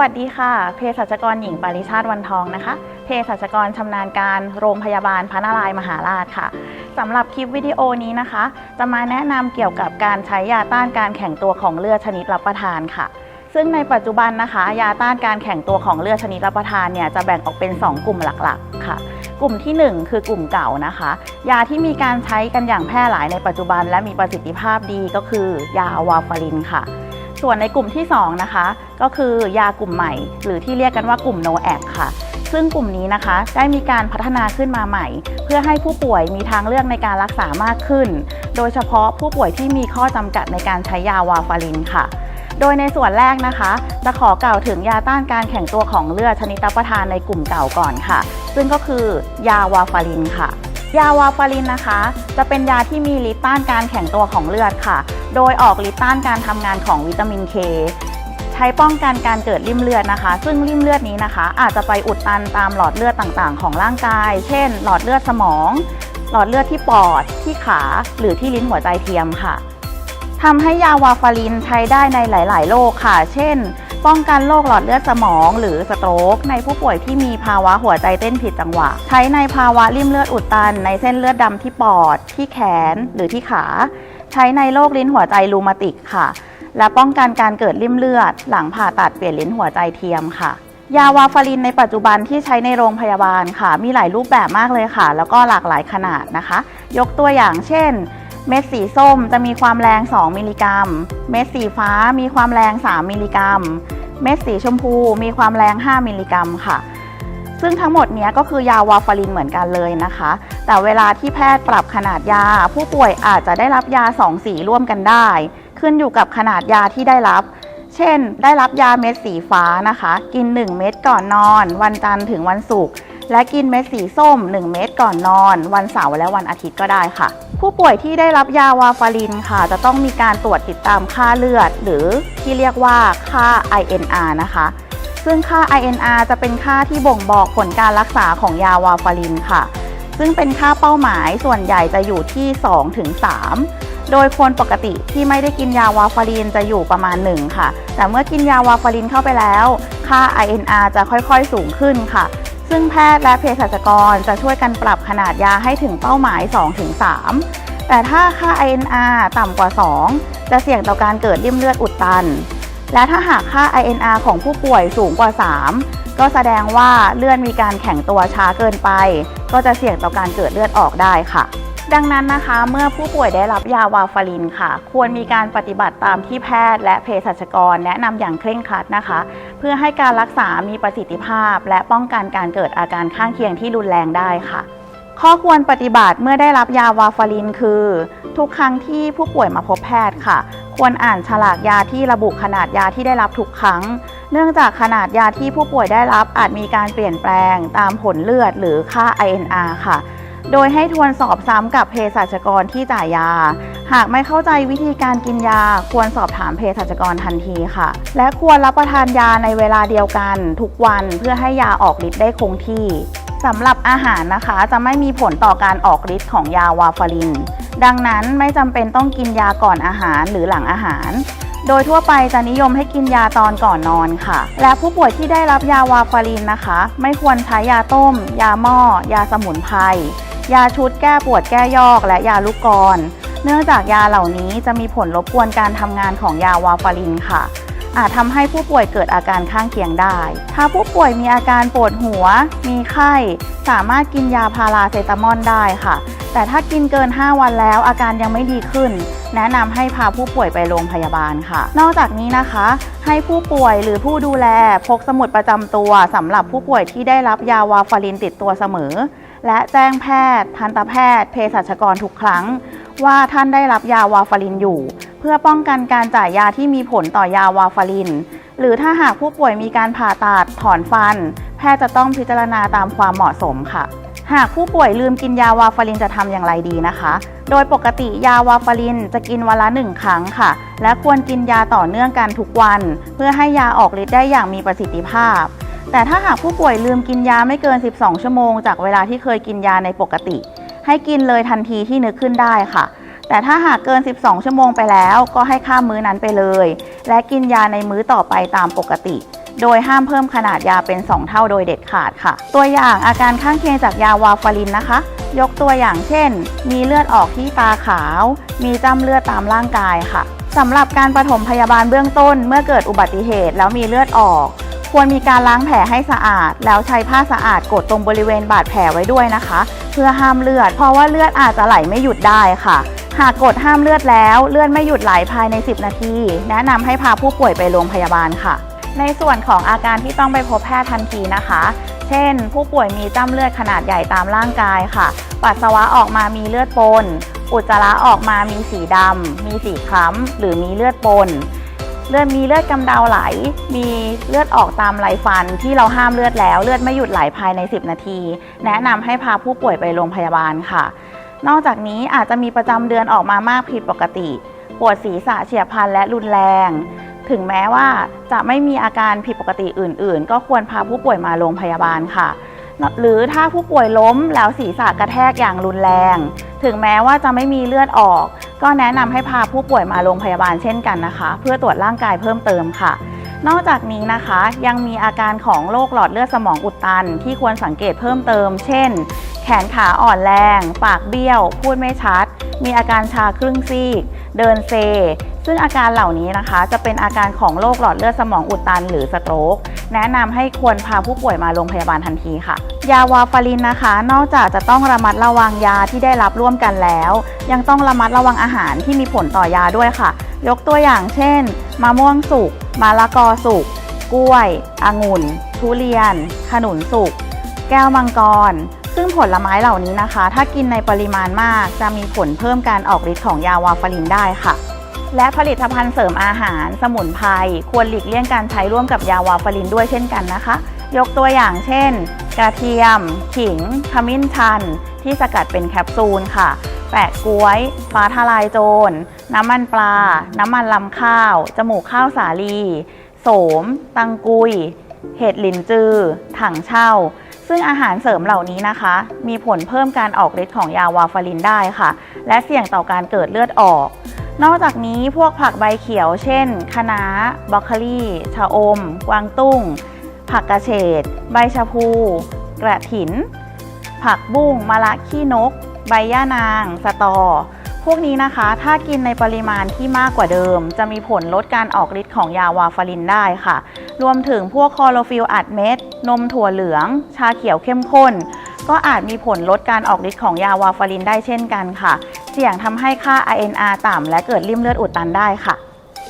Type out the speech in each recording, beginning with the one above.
วัสดีค่ะ เภสัชกรหญิงปริชาติวันทองนะคะ เภสัชกรชำนาญการโรงพยาบาลพระนารายณ์มหาราชค่ะสำหรับคลิปวิดีโอนี้นะคะ จะมาแนะนำเกี่ยวกับการใช้ยาต้านการแข็งตัวของเลือดชนิดรับประทานค่ะ ซึ่งในปัจจุบันนะคะ ยาต้านการแข็งตัวของเลือดชนิดรับประทานเนี่ยจะแบ่งออกเป็น 2 กลุ่มหลักๆ ค่ะ กลุ่มที่ 1 คือกลุ่มเก่านะคะ ยาที่มีการใช้กันอย่างแพร่หลายในปัจจุบัน และมีประสิทธิภาพดีก็คือ ยาวาฟารินค่ะ ส่วนในกลุ่มที่ 2 นะคะ ก็คือยากลุ่มใหม่ หรือที่เรียกกันว่ากลุ่ม no a c ค่ะ ซึ่งกลุ่มนี้นะคะ ได้มีการพัฒนาขึ้นมาใหม่ เพื่อให้ผู้ป่วยมีทางเลือกในการรักษามากขึ้น โดยเฉพาะผู้ป่วยที่มีข้อจำกัดในการใช้ยาวาฟารินค่ะโดยในส่วนแรกนะคะ จะขอกล่าวถึงยาต้านการแข็งตัวของเลือดชนิดรับประทานในกลุ่มเก่าก่อนค่ะ ซึ่งก็คือยาวาฟารินค่ะ ยาวาฟารินนะคะ จะเป็นยาที่มีฤทธิ์ต้านการแข็งตัวของเลือดค่ะ โดยออกฤทธิ์ต้านการทำงานของวิตามินเคใช้ป้องกันการเกิดริ่มเลือดนะคะ ซึ่งริ่มเลือดนี้นะคะ อาจจะไปอุดตันตามหลอดเลือดต่างๆ ของร่างกาย เช่น หลอดเลือดสมอง หลอดเลือดที่ปอด ที่ขา หรือที่ลิ้นหัวใจเทียมค่ะทำให้ยาวาฟารินใช้ได้ในหลาย ๆ โรคค่ะ เช่น ป้องกันโรคหลอดเลือดสมอง หรือสโตรกในผู้ป่วยที่มีภาวะหัวใจเต้นผิดจังหวะ ใช้ในภาวะริ่มเลือดอุดตัน ในเส้นเลือดดำที่ปอด ที่แขนหรือที่ขา ใช้ในโรคลิ้นหัวใจรูมาติกค่ะ และป้องกันการเกิดริ่มเลือด หลังผ่าตัดเปลี่ยนลิ้นหัวใจเทียมค่ะยาวาฟารินในปัจจุบันที่ใช้ในโรงพยาบาลค่ะ มีหลายรูปแบบมากเลยค่ะ แล้วก็หลากหลายขนาดนะคะ ยกตัวอย่างเช่น เม็ดสีส้มจะมีความแรง 2 มิลลิกรัม เม็ดสีฟ้ามีความแรง 3 มิลลิกรัม เม็ดสีชมพูมีความแรง 5 มิลลิกรัมค่ะ ซึ่งทั้งหมดนี้ก็คือยาวาฟารินเหมือนกันเลยนะคะ แต่เวลาที่แพทย์ปรับขนาดยา ผู้ป่วยอาจจะได้รับยา 2 สีร่วมกันได้ ขึ้นอยู่กับขนาดยาที่ได้รับ เช่น ได้รับยาเม็ดสีฟ้านะคะ กิน 1 เม็ดก่อนนอน วันจันทร์ถึงวันศุกร์ และกินเม็ดสีส้ม 1 เม็ดก่อนนอน วันเสาร์และวันอาทิตย์ก็ได้ค่ะ ผู้ป่วยที่ได้รับยาวาฟารินค่ะ จะต้องมีการตรวจติดตามค่าเลือด หรือที่เรียกว่าค่า INR นะคะ ซึ่งค่า INR จะเป็นค่าที่บ่งบอกผลการรักษาของยาวาฟารินค่ะ ซึ่งเป็นค่าเป้าหมายส่วนใหญ่จะอยู่ที่2ถึง3โดยคนปกติที่ไม่ได้กินยาวาฟารินจะอยู่ประมาณ 1 ค่ะ แต่เมื่อกินยาวาฟารินเข้าไปแล้ว ค่า INR จะค่อยๆสูงขึ้นค่ะ ซึ่งแพทย์และเภสัชกรจะช่วยกันปรับขนาดยาให้ถึงเป้าหมาย 2-3 แต่ถ้าค่า INR ต่ำกว่า 2 จะเสี่ยงต่อการเกิดริ่มเลือดอุดตัน และถ้าหากค่า INR ของผู้ป่วยสูงกว่า 3 ก็แสดงว่าเลือดมีการแข็งตัวช้าเกินไป ก็จะเสี่ยงต่อการเกิดเลือดออกได้ค่ะ ดังนั้นนะคะ เมื่อผู้ป่วยได้รับยาวาฟารินค่ะ ควรมีการปฏิบัติตามที่แพทย์และเภสัชกรแนะนำอย่างเคร่งครัดนะคะ เพื่อให้การรักษามีประสิทธิภาพ และป้องกันการเกิดอาการข้างเคียงที่รุนแรงได้ค่ะ ข้อควรปฏิบัติเมื่อได้รับยาวาฟารินคือ ทุกครั้งที่ผู้ป่วยมาพบแพทย์ค่ะ ควรอ่านฉลากยาที่ระบุขนาดยาที่ได้รับทุกครั้ง เนื่องจากขนาดยาที่ผู้ป่วยได้รับอาจมีการเปลี่ยนแปลง ตามผลเลือดหรือค่า INR ค่ะ โดยให้ทวนสอบซ้ำกับเภสัชกรที่จ่ายยา หากไม่เข้าใจวิธีการกินยา ควรสอบถามเภสัชกรทันทีค่ะ และควรรับประทานยาในเวลาเดียวกัน ทุกวันเพื่อให้ยาออกฤทธิ์ได้คงที่สำหรับอาหารนะคะจะไม่มีผลต่อการออกฤทธิ์ของยาวาฟาริน ดังนั้นไม่จำเป็นต้องกินยาก่อนอาหารหรือหลังอาหาร โดยทั่วไปจะนิยมให้กินยาตอนก่อนนอนค่ะ และผู้ป่วยที่ได้รับยาวาฟารินนะคะ ไม่ควรใช้ยาต้ม ยาหม้อ ยาสมุนไพร ยาชุดแก้ปวดแก้ยอกและยาลูกกร เนื่องจากยาเหล่านี้จะมีผลรบกวนการทำงานของยาวาฟารินค่ะ อาจทำให้ผู้ป่วยเกิดอาการข้างเคียงได้ ถ้าผู้ป่วยมีอาการปวดหัว มีไข้ สามารถกินยาพาราเซตามอลได้ค่ะ แต่ถ้ากินเกิน 5 วันแล้วอาการยังไม่ดีขึ้น แนะนำให้พาผู้ป่วยไปโรงพยาบาลค่ะ นอกจากนี้นะคะให้ผู้ป่วยหรือผู้ดูแลพกสมุดประจำตัวสำหรับผู้ป่วยที่ได้รับยาวาฟารินติดตัวเสมอ และแจ้งแพทย์ ทันตแพทย์ เภสัชกรทุกครั้ง ว่าท่านได้รับยาวาฟารินอยู่ เพื่อป้องกันการจ่ายยาที่มีผลต่อยาวาฟาริน หรือถ้าหากผู้ป่วยมีการผ่าตัดถอนฟัน แพทย์จะต้องพิจารณาตามความเหมาะสมค่ะ หากผู้ป่วยลืมกินยาวาฟารินจะทำอย่างไรดีนะคะ โดยปกติยาวาฟารินจะกินวันละหนึ่งครั้งค่ะ และควรกินยาต่อเนื่องกันทุกวัน เพื่อให้ยาออกฤทธิ์ได้อย่างมีประสิทธิภาพ แต่ถ้าหากผู้ป่วยลืมกินยาไม่เกิน 12 ชั่วโมง จากเวลาที่เคยกินยาในปกติ ให้กินเลยทันทีที่นึกขึ้นได้ค่ะ แต่ถ้าหากเกิน 12 ชั่วโมงไปแล้ว ก็ให้ข้ามมื้อนั้นไปเลย และกินยาในมื้อต่อไปตามปกติ โดยห้ามเพิ่มขนาดยาเป็น 2 เท่าโดยเด็ดขาดค่ะ ตัวอย่างอาการข้างเคียงจากยาวาฟารินนะคะ ยกตัวอย่างเช่น มีเลือดออกที่ตาขาว มีจ้ำเลือดตามร่างกายค่ะสำหรับการปฐมพยาบาลเบื้องต้น เมื่อเกิดอุบัติเหตุแล้วมีเลือดออก ควรมีการล้างแผลให้สะอาด แล้วใช้ผ้าสะอาดกดตรงบริเวณบาดแผลไว้ด้วยนะคะ เพื่อห้ามเลือด เพราะว่าเลือดอาจจะไหลไม่หยุดได้ค่ะ หากกดห้ามเลือดแล้วเลือดไม่หยุดไหลภายใน 10 นาที แนะนำให้พาผู้ป่วยไปโรงพยาบาลค่ะ ในส่วนของอาการที่ต้องไปพบแพทย์ทันทีนะคะ เช่น ผู้ป่วยมีจ้ำเลือดขนาดใหญ่ตามร่างกายค่ะ ปัสสาวะออกมามีเลือดปน อุจจาระออกมามีสีดำมีสีคล้ำหรือมีเลือดปน เลือดมีเลือดกำเดาไหล มีเลือดออกตามไหลฟันที่เราห้ามเลือดแล้ว เลือดไม่หยุดไหลภายใน 10 นาที แนะนำให้พาผู้ป่วยไปโรงพยาบาลค่ะ นอกจากนี้อาจจะมีประจำเดือนออกมามากผิดปกติ ปวดศีรษะเฉียบพลันและรุนแรง ถึงแม้ว่าจะไม่มีอาการผิดปกติอื่น ๆ ก็ควรพาผู้ป่วยมาโรงพยาบาลค่ะ หรือถ้าผู้ป่วยล้มแล้วศีรษะกระแทกอย่างรุนแรง ถึงแม้ว่าจะไม่มีเลือดออก ก็แนะนำให้พาผู้ป่วยมาโรงพยาบาลเช่นกันนะคะ เพื่อตรวจร่างกายเพิ่มเติมค่ะ นอกจากนี้นะคะยังมีอาการของโรคหลอดเลือดสมองอุดตัน ที่ควรสังเกตเพิ่มเติม เช่น แขนขาอ่อนแรง ปากเบี้ยว พูดไม่ชัด มีอาการชาครึ่งซีก เดินเซ ซึ่งอาการเหล่านี้นะคะ จะเป็นอาการของโรคหลอดเลือดสมองอุดตันหรือสโตรกแนะนำให้ควรพาผู้ป่วยมาโรงพยาบาลทันทีค่ะ ยาวาฟารินนะคะ นอกจากจะต้องระมัดระวังยาที่ได้รับร่วมกันแล้ว ยังต้องระมัดระวังอาหารที่มีผลต่อยาด้วยค่ะ ยกตัวอย่างเช่นมะม่วงสุกมะละกอสุกกล้วยองุ่น ทุเรียน ขนุนสุก แก้วมังกร ซึ่งผลไม้เหล่านี้นะคะ ถ้ากินในปริมาณมาก จะมีผลเพิ่มการออกฤทธิ์ของยาวาฟารินได้ค่ะ และผลิตภัณฑ์เสริมอาหาร สมุนไพรควรหลีกเลี่ยงการใช้ร่วมกับยาวาฟารินด้วยเช่นกันนะคะ ยกตัวอย่างเช่น กระเทียม ขิง ขมิ้นชัน ที่สกัดเป็นแคปซูลค่ะ แปะกล้วย ฟ้าทลายโจร น้ำมันปลา น้ำมันลำข้าว จมูกข้าวสาลี โสม ตังกุย เห็ดหลินจือ ถังเช่าซึ่งอาหารเสริมเหล่านี้นะคะ มีผลเพิ่มการออกฤทธิ์ของยาวาฟารินได้ค่ะ และเสี่ยงต่อการเกิดเลือดออก นอกจากนี้พวกผักใบเขียว เช่น คะน้าบรอกโคลีชะอม กวางตุ้ง ผักกระเฉด ใบชะพู กระถิน ผักบุ้งมะละขี้นก ใบย่านาง สตอ พวกนี้นะคะ ถ้ากินในปริมาณที่มากกว่าเดิม จะมีผลลดการออกฤทธิ์ของยาวาฟารินได้ค่ะ รวมถึงพวกคอโรฟิลอัดเม็ด นมถั่วเหลือง ชาเขียวเข้มข้นก็อาจมีผลลดการออกฤทธิ์ของยาวาฟารินได้เช่นกันค่ะ เสี่ยงทำให้ค่า INR ต่ำและเกิดริ่มเลือดอุดตันได้ค่ะ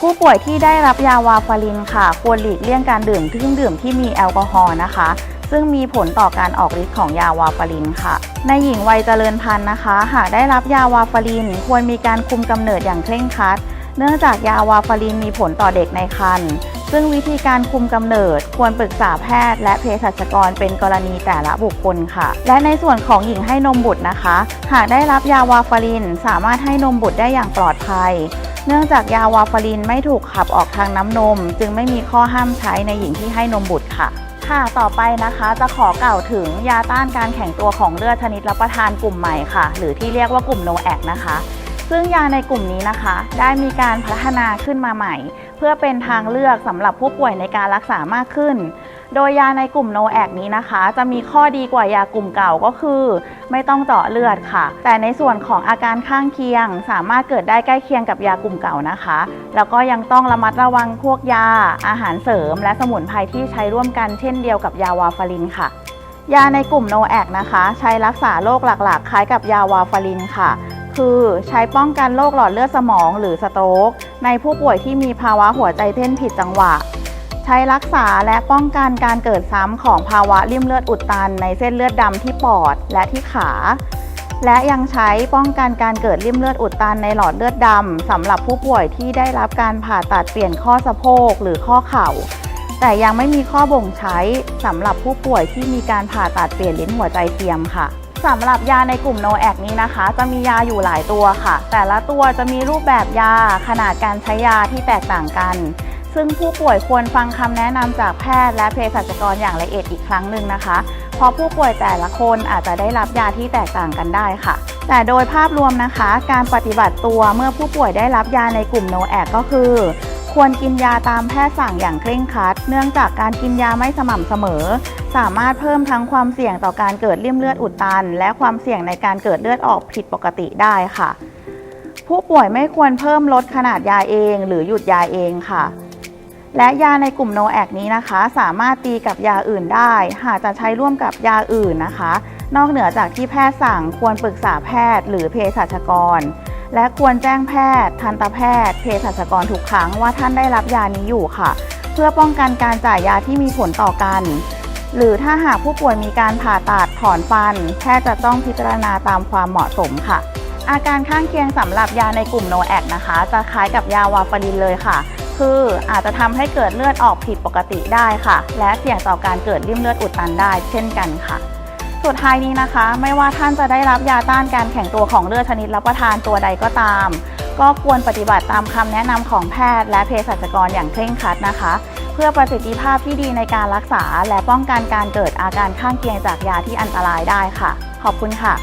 ผู้ป่วยที่ได้รับยาวาฟารินค่ะ ควรหลีกเลี่ยงการดื่มเครื่องดื่มที่มีแอลกอฮอล์นะคะ ซึ่งมีผลต่อการออกฤทธิ์ของยาวาฟารินค่ะ ในหญิงวัยเจริญพันธุ์นะคะ หากได้รับยาวาฟารินควรมีการคุมกำเนิดอย่างเคร่งครัด เนื่องจากยาวาฟารินมีผลต่อเด็กในครรภ์ ซึ่งวิธีการคุมกำเนิดควรปรึกษาแพทย์ และเภสัชกรเป็นกรณีแต่ละบุคคลค่ะ และในส่วนของหญิงให้นมบุตรนะคะ หากได้รับยาวาฟาริน สามารถให้นมบุตรได้อย่างปลอดภัย เนื่องจากยาวาฟารินไม่ถูกขับออกทางน้ำนม จึงไม่มีข้อห้ามใช้ในหญิงที่ให้นมบุตรค่ะค่ะ ต่อไปนะคะจะขอกล่าวถึงยาต้านการแข็งตัวของเลือดชนิดรับประทานกลุ่มใหม่ค่ะ หรือที่เรียกว่ากลุ่มโนแอคนะคะ ซึ่งยาในกลุ่มนี้นะคะ ได้มีการพัฒนาขึ้นมาใหม่ เพื่อเป็นทางเลือกสำหรับผู้ป่วยในการรักษามากขึ้น โดยยาในกลุ่มโนแอคนี้นะคะ จะมีข้อดีกว่ายากลุ่มเก่าก็คือ ไม่ต้องเจาะเลือดค่ะ แต่ในส่วนของอาการข้างเคียง สามารถเกิดได้ใกล้เคียงกับยากลุ่มเก่านะคะ แล้วก็ยังต้องระมัดระวังพวกยา อาหารเสริม และสมุนไพรที่ใช้ร่วมกันเช่นเดียวกับยาวาฟารินค่ะยาในกลุ่มโนแอคนะคะ ใช้รักษาโรคหลักๆ คล้ายกับยาวาฟารินค่ะ คือใช้ป้องกันโรคหลอดเลือดสมองหรือสโตรกในผู้ป่วยที่มีภาวะหัวใจเต้นผิดจังหวะ ใช้รักษาและป้องกันการเกิดซ้ำของภาวะริ่มเลือดอุดตัน ในเส้นเลือดดำที่ปอดและที่ขา และยังใช้ป้องกันการเกิดริ่มเลือดอุดตันในหลอดเลือดดำสำหรับผู้ป่วยที่ได้รับการผ่าตัดเปลี่ยนข้อสะโพกหรือข้อเข่า แต่ยังไม่มีข้อบ่งใช้สำหรับผู้ป่วยที่มีการผ่าตัดเปลี่ยนลิ้นหัวใจเทียมค่ะ สำหรับยาในกลุ่มโนแอคนี้นะคะ จะมียาอยู่หลายตัวค่ะ แต่ละตัวจะมีรูปแบบยาขนาดการใช้ยาที่แตกต่างกัน ซึ่งผู้ป่วยควรฟังคำแนะนำจากแพทย์และเภสัชกรอย่างละเอียดอีกครั้งหนึ่งนะคะ เพราะผู้ป่วยแต่ละคนอาจจะได้รับยาที่แตกต่างกันได้ค่ะ แต่โดยภาพรวมนะคะ การปฏิบัติตัวเมื่อผู้ป่วยได้รับยาในกลุ่มโนแอคก็คือ ควรกินยาตามแพทย์สั่งอย่างเคร่งครัด เนื่องจากการกินยาไม่สม่ำเสมอ สามารถเพิ่มทั้งความเสี่ยงต่อการเกิดริ่มเลือดอุดตัน และความเสี่ยงในการเกิดเลือดออกผิดปกติได้ค่ะ ผู้ป่วยไม่ควรเพิ่มลดขนาดยาเอง หรือหยุดยาเองค่ะ และยาในกลุ่มโนแอคนี้นะคะ สามารถตีกับยาอื่นได้ หากจะใช้ร่วมกับยาอื่นนะคะ นอกเหนือจากที่แพทย์สั่งควรปรึกษาแพทย์ หรือเภสัชกร และควรแจ้งแพทย์ ทันตแพทย์ เภสัชกรทุกครั้งว่าท่านได้รับยานี้อยู่ค่ะ เพื่อป้องกันการจ่ายยาที่มีผลต่อกัน หรือถ้าหากผู้ป่วยมีการผ่าตัดถอนฟัน แพทย์จะต้องพิจารณาตามความเหมาะสมค่ะ อาการข้างเคียงสำหรับยาในกลุ่มโนแอคนะคะ จะคล้ายกับยาวาฟารินเลยค่ะ คืออาจจะทำให้เกิดเลือดออกผิดปกติได้ค่ะ และเสี่ยงต่อการเกิดริ่มเลือดอุดตันได้ เช่นกันค่ะ สุดท้ายนี้นะคะ ไม่ว่าท่านจะได้รับยาต้านการแข็งตัวของเลือดชนิดรับประทานตัวใดก็ตาม ก็ควรปฏิบัติตามคำแนะนำของแพทย์และเภสัชกรอย่างเคร่งครัดนะคะ เพื่อประสิทธิภาพที่ดีในการรักษา และป้องกันการเกิดอาการข้างเคียงจากยาที่อันตรายได้ค่ะ ขอบคุณค่ะ